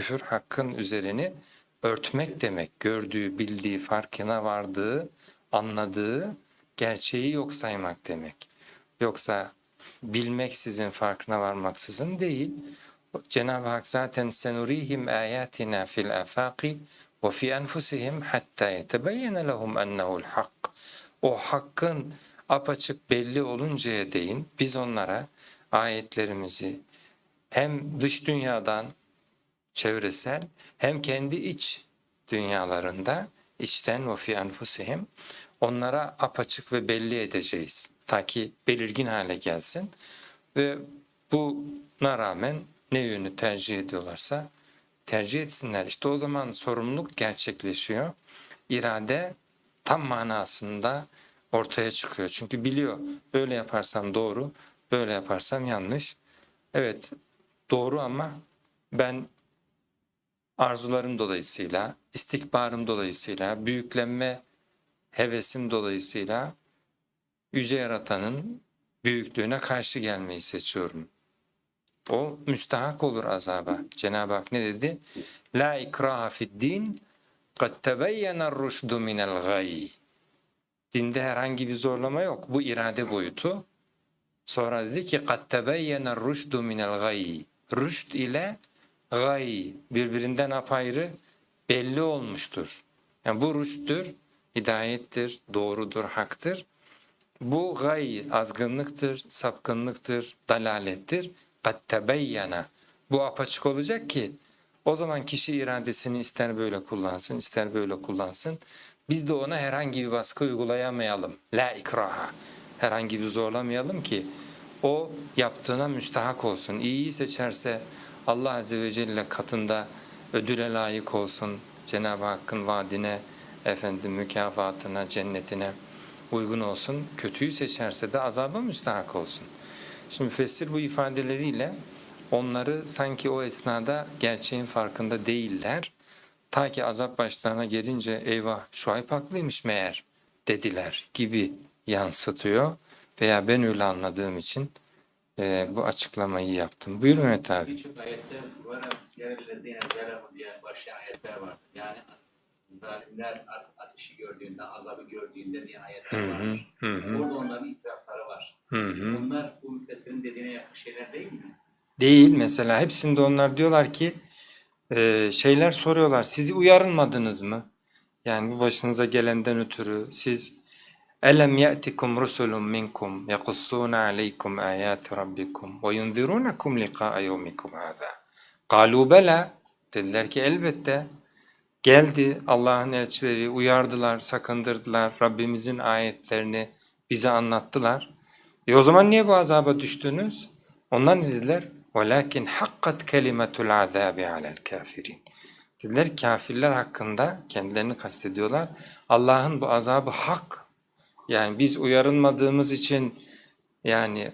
küfür hakkın üzerini örtmek demek. Gördüğü, bildiği, farkına vardığı, anladığı gerçeği yok saymak demek. Yoksa bilmeksizin, farkına varmaksızın değil. Cenab-ı Hak zaten senurihim ayatina fil afaqi ve fi enfusihim hatta yetebeyyene lehum ennehu'l hak. O hakkın apaçık belli oluncaya değin biz onlara ayetlerimizi hem dış dünyadan çevresel hem kendi iç dünyalarında içten ve fi enfusihim onlara apaçık ve belli edeceğiz. Ta ki belirgin hale gelsin ve buna rağmen ne yönü tercih ediyorlarsa tercih etsinler. İşte o zaman sorumluluk gerçekleşiyor. İrade tam manasında ortaya çıkıyor. Çünkü biliyor böyle yaparsam doğru, böyle yaparsam yanlış. Evet doğru ama ben arzularım dolayısıyla, istikbarım dolayısıyla, büyüklenme hevesim dolayısıyla yüce yaratanın büyüklüğüne karşı gelmeyi seçiyorum. O müstahak olur azaba. Cenab-ı Hak ne dedi? La ikraha fid din kad tebeyyena rüşdü minel gayy. Dinde herhangi bir zorlama yok. Bu irade boyutu. Sonra dedi ki kad tebeyyena rüşdü minel gayy. Rüşd ile gay birbirinden apayrı belli olmuştur. Yani bu rüşttür, hidayettir, doğrudur, haktır. Bu gay azgınlıktır, sapkınlıktır, dalalettir. Tebeyyena. Bu apaçık olacak ki o zaman kişi iradesini ister böyle kullansın, ister böyle kullansın. Biz de ona herhangi bir baskı uygulayamayalım. La ikraha. Herhangi bir zorlamayalım ki o yaptığına müstahak olsun. İyiyi seçerse Allah Azze ve Celle katında ödüle layık olsun. Cenab-ı Hakk'ın vaadine, efendim mükafatına, cennetine uygun olsun. Kötüyü seçerse de azaba müstahak olsun. Şimdi müfessir bu ifadeleriyle onları sanki o esnada gerçeğin farkında değiller. Ta ki azap başlarına gelince eyvah Şuayb haklıymış meğer dediler gibi yansıtıyor. Veya ben öyle anladığım için e, bu açıklamayı yaptım. Buyurun Mehmet abi. Birçok ayette var yerlediğine zeremı diye başlayan ayetler var. Yani zalimler ateşi gördüğünde, azabı gördüğünde diye ayetler var. hı, hı hı, Orada onların itirafları var. hı hı. Bunlar bu müfessirin dediğine yakın şeyler değil mi? Değil mesela hepsinde onlar diyorlar ki e, şeyler soruyorlar sizi uyarılmadınız mı? Yani bu başınıza gelenden ötürü siz Elem ye'tikum rusulun minkum yakussuna aleykum ayati rabbikum ve yunzirunakum liqa'a yevmikum hâzâ. Kalu bela dediler ki elbette geldi Allah'ın elçileri uyardılar, sakındırdılar, Rabbimizin ayetlerini bize anlattılar. E o zaman niye bu azaba düştünüz? Onlar ne dediler? وَلَكِنْ حَقَّتْ كَلِمَةُ الْعَذَابِ عَلَى الْكَافِرِينَ Dediler ki kafirler hakkında kendilerini kastediyorlar. Allah'ın bu azabı hak. yani biz uyarılmadığımız için yani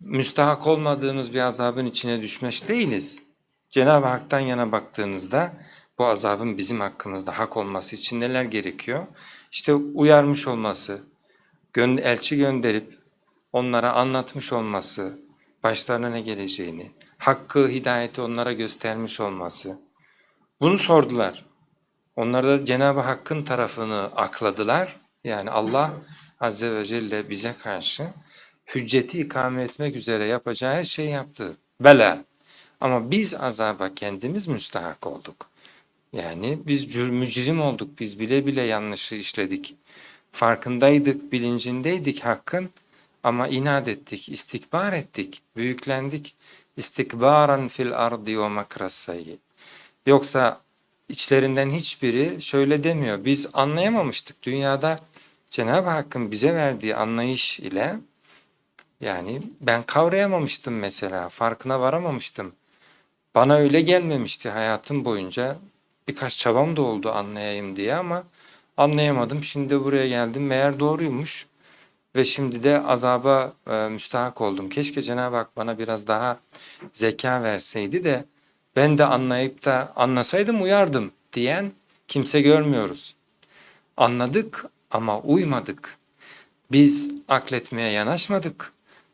müstahak olmadığımız bir azabın içine düşmüş değiliz. Cenab-ı Hak'tan yana baktığınızda bu azabın bizim hakkımızda hak olması için neler gerekiyor? İşte uyarmış olması, elçi gönderip onlara anlatmış olması, başlarına ne geleceğini, hakkı, hidayeti onlara göstermiş olması. Bunu sordular. Onlar da Cenab-ı Hakk'ın tarafını akladılar. Yani Allah Azze ve Celle bize karşı hücceti ikame etmek üzere yapacağı her şeyi yaptı. Bela. Ama biz azaba kendimiz müstahak olduk. Yani biz mücrim olduk. Biz bile bile yanlışı işledik. Farkındaydık, bilincindeydik hakkın ama inat ettik, istikbar ettik, büyüklendik. İstikbaran fil ardi ve makras sayyi. Yoksa içlerinden hiçbiri şöyle demiyor. Biz anlayamamıştık dünyada Cenab-ı Hakk'ın bize verdiği anlayış ile yani ben kavrayamamıştım mesela, farkına varamamıştım. Bana öyle gelmemişti hayatım boyunca. Birkaç çabam da oldu anlayayım diye ama anlayamadım. Şimdi buraya geldim. Meğer doğruymuş. Ve şimdi de azaba e, müstahak oldum. Keşke Cenab-ı Hak bana biraz daha zeka verseydi de ben de anlayıp da anlasaydım uyardım diyen kimse görmüyoruz. Anladık ama uymadık. Biz akletmeye yanaşmadık.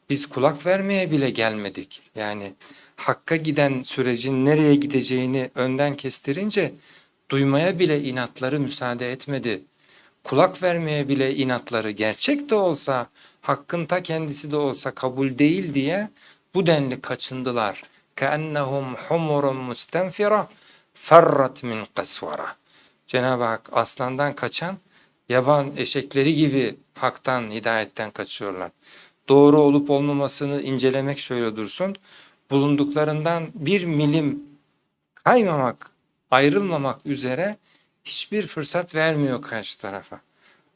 Biz kulak vermeye bile gelmedik. Yani Hakka giden sürecin nereye gideceğini önden kestirince duymaya bile inatları müsaade etmedi. Kulak vermeye bile inatları gerçek de olsa, hakkın ta kendisi de olsa kabul değil diye bu denli kaçındılar. كَأَنَّهُمْ حُمُرٌ مُسْتَنْفِرَةٌ فَرَّتْ مِنْ قَسْوَرَةٍ Cenab-ı Hak aslandan kaçan yaban eşekleri gibi haktan, hidayetten kaçıyorlar. Doğru olup olmamasını incelemek şöyle dursun. Bulunduklarından bir milim kaymamak, ayrılmamak üzere hiçbir fırsat vermiyor karşı tarafa.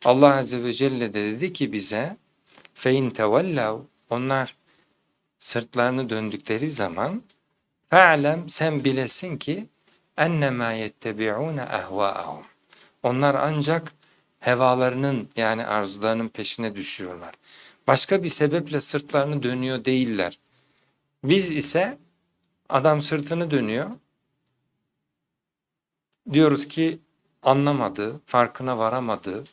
Allah Azze ve Celle de dedi ki bize fein tevellav onlar sırtlarını döndükleri zaman fe'lem sen bilesin ki ennemâ yettebi'ûne ehvâahum. Onlar ancak hevalarının yani arzularının peşine düşüyorlar. Başka bir sebeple sırtlarını dönüyor değiller. Biz ise adam sırtını dönüyor. Diyoruz ki anlamadı, farkına varamadı.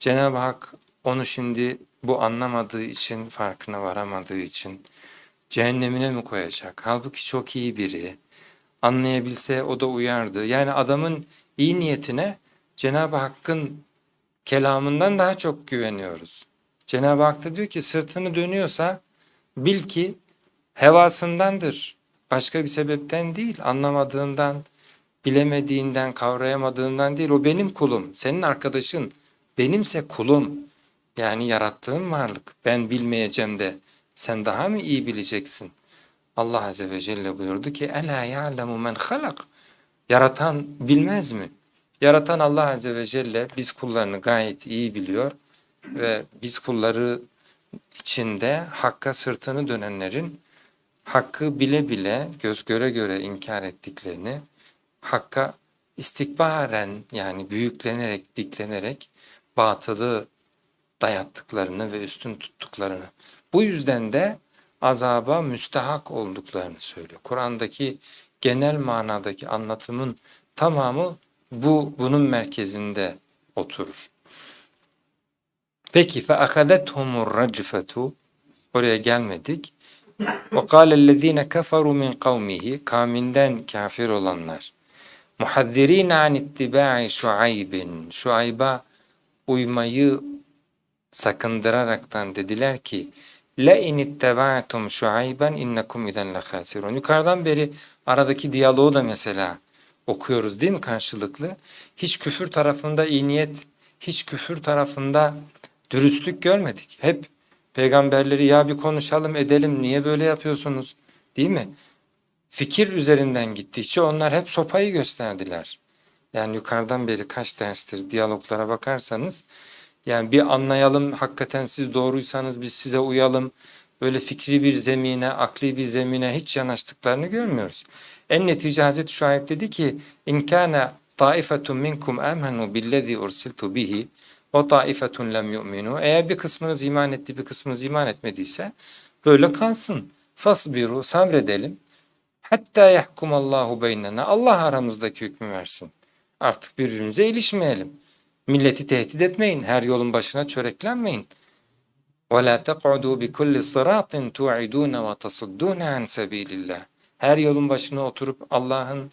Cenab-ı Hak onu şimdi bu anlamadığı için, farkına varamadığı için cehennemine mi koyacak? Halbuki çok iyi biri. Anlayabilse o da uyardı. Yani adamın iyi niyetine Cenab-ı Hakk'ın kelamından daha çok güveniyoruz. Cenab-ı Hak da diyor ki sırtını dönüyorsa bil ki hevasındandır. Başka bir sebepten değil, anlamadığından, bilemediğinden, kavrayamadığından değil. O benim kulum, senin arkadaşın, benimse kulum. Yani yarattığım varlık. Ben bilmeyeceğim de sen daha mı iyi bileceksin? Allah Azze ve Celle buyurdu ki Ela ya'lemu men halak. Yaratan bilmez mi? Yaratan Allah Azze ve Celle biz kullarını gayet iyi biliyor ve biz kulları içinde hakka sırtını dönenlerin hakkı bile bile göz göre göre inkar ettiklerini hakka istikbaren yani büyüklenerek diklenerek batılı dayattıklarını ve üstün tuttuklarını bu yüzden de azaba müstahak olduklarını söylüyor. Kur'an'daki genel manadaki anlatımın tamamı bu bunun merkezinde oturur. Peki fe ahadethumur racfetu oraya gelmedik. Ve kâlellezîne keferu min kavmihi kavminden kafir olanlar. Muhaddirîne an ittibâ'i Şuaybin. Şuayb'a uymayı sakındıraraktan dediler ki Le in itteba'tum Şuayben innekum izen lehasirun. Yukarıdan beri aradaki diyaloğu da mesela okuyoruz değil mi karşılıklı? Hiç küfür tarafında iyi niyet, hiç küfür tarafında dürüstlük görmedik. Hep peygamberleri ya bir konuşalım edelim niye böyle yapıyorsunuz değil mi? Fikir üzerinden gittikçe onlar hep sopayı gösterdiler. Yani yukarıdan beri kaç derstir diyaloglara bakarsanız yani bir anlayalım hakikaten siz doğruysanız biz size uyalım. Böyle fikri bir zemine, akli bir zemine hiç yanaştıklarını görmüyoruz. En netice Hazreti Şuayb dedi ki in kana taifetun minkum amenu billezî ursiltu bihi ve taifetun lem yu'minu. Eğer bir kısmınız iman etti, bir kısmınız iman etmediyse böyle kalsın. Fasbiru sabredelim. Hatta yahkumallahu beynena. Allah aramızdaki hükmü versin. Artık birbirimize ilişmeyelim. Milleti tehdit etmeyin. Her yolun başına çöreklenmeyin. وَلَا تَقْعُدُوا بِكُلِّ صِرَاطٍ تُعِدُونَ وَتَصُدُّونَ عَنْ سَب۪يلِ اللّٰهِ her yolun başına oturup Allah'ın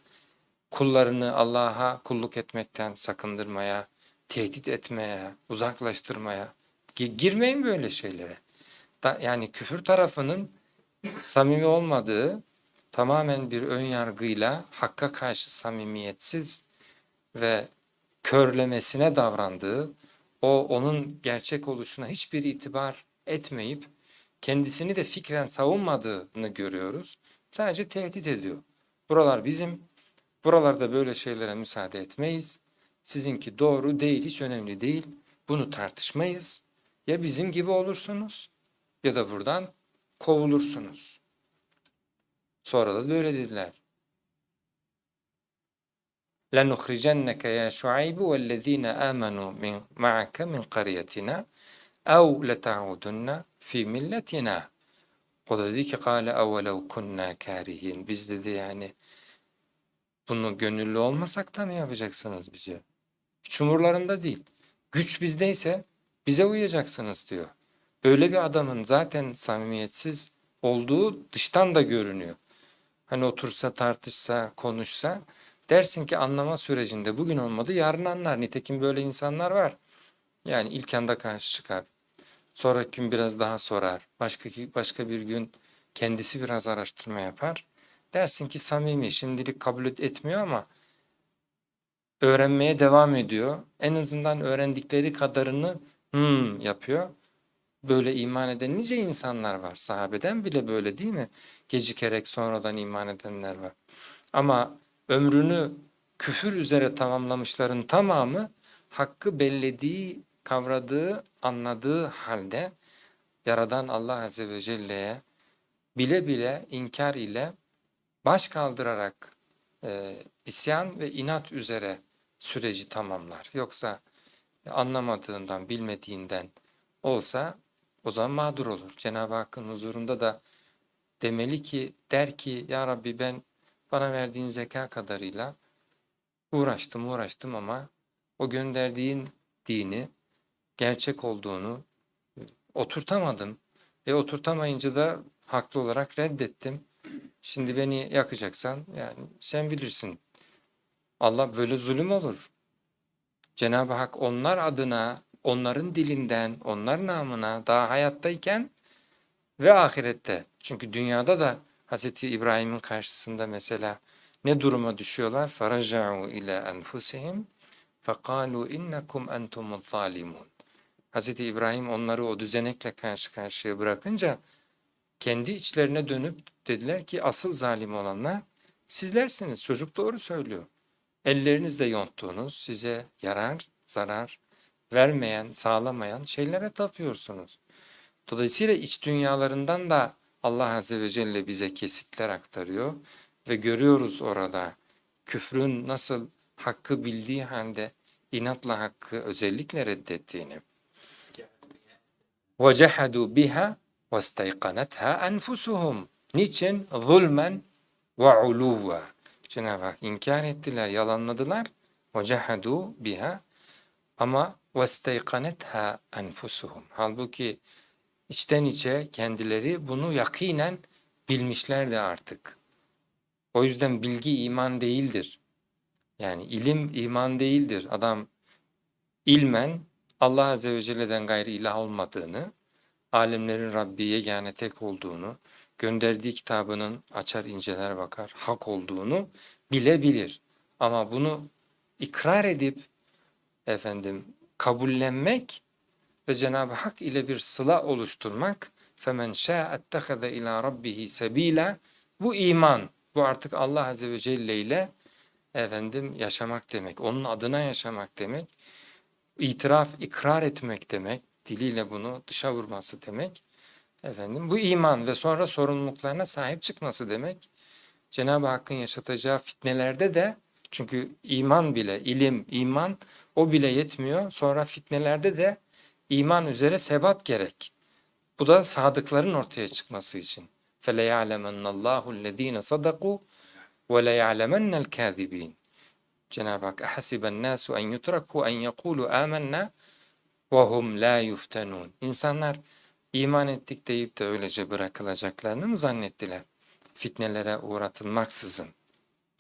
kullarını Allah'a kulluk etmekten sakındırmaya, tehdit etmeye, uzaklaştırmaya, gi- girmeyin böyle şeylere. Yani küfür tarafının samimi olmadığı, tamamen bir ön yargıyla hakka karşı samimiyetsiz ve körlemesine davrandığı, o onun gerçek oluşuna hiçbir itibar etmeyip kendisini de fikren savunmadığını görüyoruz. Sadece tehdit ediyor. Buralar bizim, buralarda böyle şeylere müsaade etmeyiz. Sizinki doğru değil, hiç önemli değil. Bunu tartışmayız. Ya bizim gibi olursunuz ya da buradan kovulursunuz. Sonra da böyle dediler. لَنُخْرِجَنَّكَ يَا شُعَيْبُ وَالَّذ۪ينَ آمَنُوا مِنْ مَعَكَ مِنْ قَرْيَتِنَا اَوْ لَتَعُودُنَّ ف۪ي مِلَّتِنَا o da dedi ki kâle evvelev kunnâ kârihin. Biz dedi yani bunu gönüllü olmasak da mı yapacaksınız bize? Hiç umurlarında değil. Güç bizdeyse bize uyacaksınız diyor. Böyle bir adamın zaten samimiyetsiz olduğu dıştan da görünüyor. Hani otursa tartışsa konuşsa dersin ki anlama sürecinde bugün olmadı yarın anlar. Nitekim böyle insanlar var. Yani ilk anda karşı çıkar. Sonraki gün biraz daha sorar. Başka başka bir gün kendisi biraz araştırma yapar. Dersin ki samimi şimdilik kabul et- etmiyor ama öğrenmeye devam ediyor. En azından öğrendikleri kadarını hmm yapıyor. Böyle iman eden nice insanlar var. Sahabeden bile böyle değil mi? Gecikerek sonradan iman edenler var. Ama ömrünü küfür üzere tamamlamışların tamamı hakkı bellediği, kavradığı, anladığı halde Yaradan Allah Azze ve Celle'ye bile bile inkar ile baş kaldırarak e, isyan ve inat üzere süreci tamamlar. Yoksa anlamadığından, bilmediğinden olsa o zaman mağdur olur. Cenab-ı Hakk'ın huzurunda da demeli ki, der ki ya Rabbi ben bana verdiğin zeka kadarıyla uğraştım uğraştım ama o gönderdiğin dini gerçek olduğunu e, oturtamadım. Ve oturtamayınca da haklı olarak reddettim. Şimdi beni yakacaksan yani sen bilirsin. Allah böyle zulüm olur. Cenab-ı Hak onlar adına, onların dilinden, onlar namına daha hayattayken ve ahirette. Çünkü dünyada da Hz. İbrahim'in karşısında mesela ne duruma düşüyorlar? فَرَجَعُوا إِلَى أَنْفُسِهِمْ فَقَالُوا اِنَّكُمْ اَنْتُمُ الظَّالِمُونَ Hz. İbrahim onları o düzenekle karşı karşıya bırakınca kendi içlerine dönüp dediler ki asıl zalim olanlar sizlersiniz. Çocuk doğru söylüyor. Ellerinizle yonttuğunuz, size yarar, zarar vermeyen, sağlamayan şeylere tapıyorsunuz. Dolayısıyla iç dünyalarından da Allah Azze ve Celle bize kesitler aktarıyor ve görüyoruz orada küfrün nasıl hakkı bildiği halde inatla hakkı özellikle reddettiğini. وَجَحَدُوا بِهَا وَاسْتَيْقَنَتْهَا أَنْفُسُهُمْ Niçin? Zulmen ve uluva. Cenab-ı Hak inkar ettiler, yalanladılar. وَجَحَدُوا biha ama وَاسْتَيْقَنَتْهَا أَنْفُسُهُمْ Halbuki içten içe kendileri bunu yakinen bilmişlerdi artık. O yüzden bilgi iman değildir. Yani ilim iman değildir. Adam ilmen Allah Azze ve Celle'den gayrı ilah olmadığını, alemlerin Rabbi yegane tek olduğunu, gönderdiği kitabının açar inceler bakar, hak olduğunu bilebilir. Ama bunu ikrar edip efendim kabullenmek ve Cenab-ı Hak ile bir sıla oluşturmak فَمَنْ شَاءَ اتَّخَذَ اِلَى رَبِّهِ سَب۪يلًا Bu iman, bu artık Allah Azze ve Celle ile efendim yaşamak demek, onun adına yaşamak demek, itiraf, ikrar etmek demek, diliyle bunu dışa vurması demek. Efendim bu iman ve sonra sorumluluklarına sahip çıkması demek. Cenab-ı Hakk'ın yaşatacağı fitnelerde de çünkü iman bile, ilim, iman o bile yetmiyor. Sonra fitnelerde de iman üzere sebat gerek. Bu da sadıkların ortaya çıkması için. فَلَيَعْلَمَنَّ اللّٰهُ الَّذ۪ينَ صَدَقُوا وَلَيَعْلَمَنَّ الْكَاذِب۪ينَ Cenab-ı Hak ahasiben nasu en yutraku en yekulu amennâ ve hum la yuftenun. İnsanlar iman ettik deyip de öylece bırakılacaklarını mı zannettiler? Fitnelere uğratılmaksızın.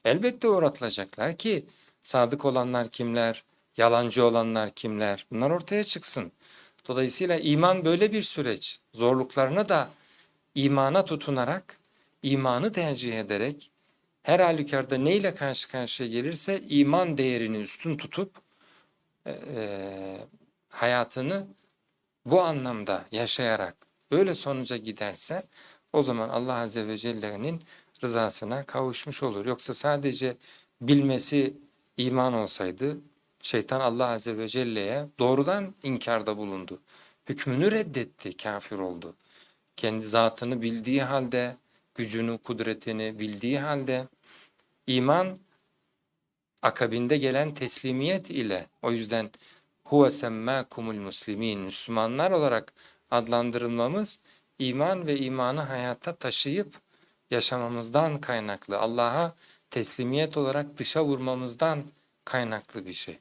Elbette uğratılacaklar ki sadık olanlar kimler, yalancı olanlar kimler bunlar ortaya çıksın. Dolayısıyla iman böyle bir süreç. Zorluklarını da imana tutunarak, imanı tercih ederek her halükarda neyle karşı karşıya gelirse iman değerini üstün tutup e, e, hayatını bu anlamda yaşayarak böyle sonuca giderse o zaman Allah Azze ve Celle'nin rızasına kavuşmuş olur. Yoksa sadece bilmesi iman olsaydı şeytan Allah Azze ve Celle'ye doğrudan inkarda bulundu. Hükmünü reddetti, kafir oldu. Kendi zatını bildiği halde, gücünü, kudretini bildiği halde iman akabinde gelen teslimiyet ile o yüzden huve semmâkumul muslimin Müslümanlar olarak adlandırılmamız iman ve imanı hayatta taşıyıp yaşamamızdan kaynaklı Allah'a teslimiyet olarak dışa vurmamızdan kaynaklı bir şey.